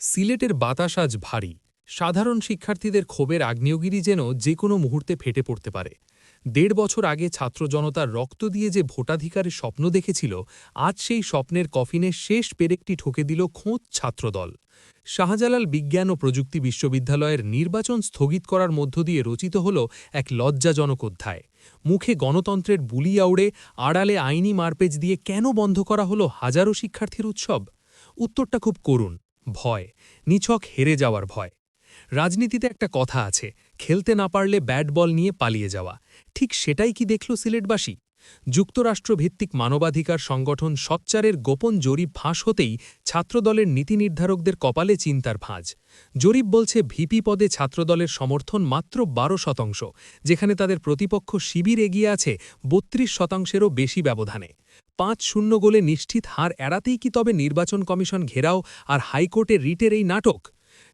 সিলেটের বাতাস আজ ভারী। সাধারণ শিক্ষার্থীদের ক্ষোভের আগ্নেয়গিরি যেন যে কোনো মুহূর্তে ফেটে পড়তে পারে। দেড় বছর আগে ছাত্র জনতার রক্ত দিয়ে যে ভোটাধিকারের স্বপ্ন দেখেছিল, আজ সেই স্বপ্নের কফিনে শেষ পেরেকটি ঠকে দিল খোঁজ ছাত্রদল। শাহজালাল বিজ্ঞান ও প্রযুক্তি বিশ্ববিদ্যালয়ের নির্বাচন স্থগিত করার মধ্য দিয়ে রচিত হল এক লজ্জাজনক অধ্যায়। মুখে গণতন্ত্রের বুলি আউড়ে, আড়ালে আইনি মারপেজ দিয়ে কেন বন্ধ করা হলো হাজারো শিক্ষার্থীর উৎসব? উত্তরটা খুব করুণ। ভয়, নিছক হেরে যাওয়ার ভয়। রাজনীতিতে একটা কথা আছে, খেলতে না পারলে ব্যাট বল নিয়ে পালিয়ে যাওয়া। ঠিক সেটাই কি দেখল সিলেটবাসী? যুক্তরাষ্ট্রভিত্তিক মানবাধিকার সংগঠন সচ্চারের গোপন জরিপ ফাঁস হতেই ছাত্রদলের নীতি নির্ধারকদের কপালে চিন্তার ভাঁজ। জরিপ বলছে, ভিপি পদে ছাত্রদলের সমর্থন মাত্র বারো শতাংশ, যেখানে তাদের প্রতিপক্ষ শিবির এগিয়ে আছে বত্রিশ শতাংশেরও বেশি ব্যবধানে। পাঁচ শূন্য গোলে নিশ্চিত হার এড়াতেই কি তবে নির্বাচন কমিশন ঘেরাও আর হাইকোর্টে রিটের এই নাটক?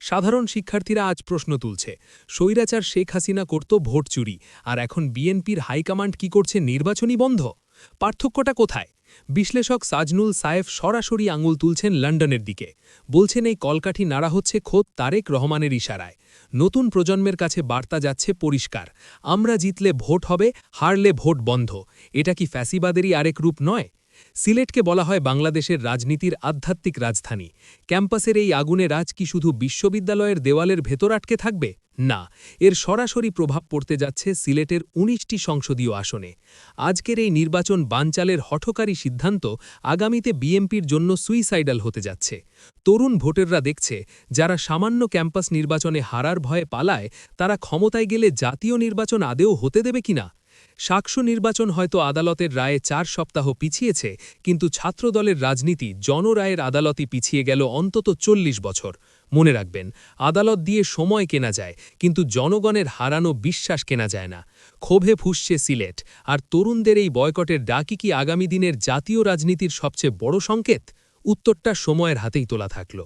সাধারণ শিক্ষার্থীরা আজ প্রশ্ন তুলছে। স্বৈরাচার শেখ হাসিনা করত ভোট চুরি, আর এখন বিএনপির হাইকমান্ড কি করছে নির্বাচনী বন্ধ? পার্থক্যটা কোথায়? বিশ্লেষক সাজনুল সায়েফ সরাসরি আঙুল তুলছেন লন্ডনের দিকে। বলছেন, এই কলকাঠি নাড়া হচ্ছে খোদ তারেক রহমানের ইশারায়। নতুন প্রজন্মের কাছে বার্তা যাচ্ছে পরিষ্কার। আমরা জিতলে ভোট হবে, হারলে ভোট বন্ধ। এটা কি ফ্যাসিবাদেরই আরেক রূপ নয়? সিলেটকে বলা হয় বাংলাদেশের রাজনীতির আধ্যাত্মিক রাজধানী। ক্যাম্পাসের এই আগুনে রাজ কি শুধু বিশ্ববিদ্যালয়ের দেওয়ালের ভেতর আটকে থাকবে? না, এর সরাসরি প্রভাব পড়তে যাচ্ছে সিলেটের ১৯টি সংসদীয় আসনে। আজকের এই নির্বাচন বানচালের হঠকারী সিদ্ধান্ত আগামীতে বিএমপির জন্য সুইসাইডাল হতে যাচ্ছে। তরুণ ভোটাররা দেখছে, যারা সামান্য ক্যাম্পাস নির্বাচনে হারার ভয়ে পালায়, তারা ক্ষমতায় গেলে জাতীয় নির্বাচন আদেও হতে দেবে কিনা? সাক্ষ্য নির্বাচন হয়তো আদালতের রায়ে চার সপ্তাহ পিছিয়েছে, কিন্তু ছাত্রদলের রাজনীতি জনরায়ের আদালতই পিছিয়ে গেল অন্তত চল্লিশ বছর। মনে রাখবেন, আদালত দিয়ে সময় কেনা যায়, কিন্তু জনগণের হারানো বিশ্বাস কেনা যায় না। ক্ষোভে ফুসছে সিলেট, আর তরুণদের এই বয়কটের ডাকি কি আগামী দিনের জাতীয় রাজনীতির সবচেয়ে বড় সংকেত? উত্তরটা সময়ের হাতেই তোলা থাকল।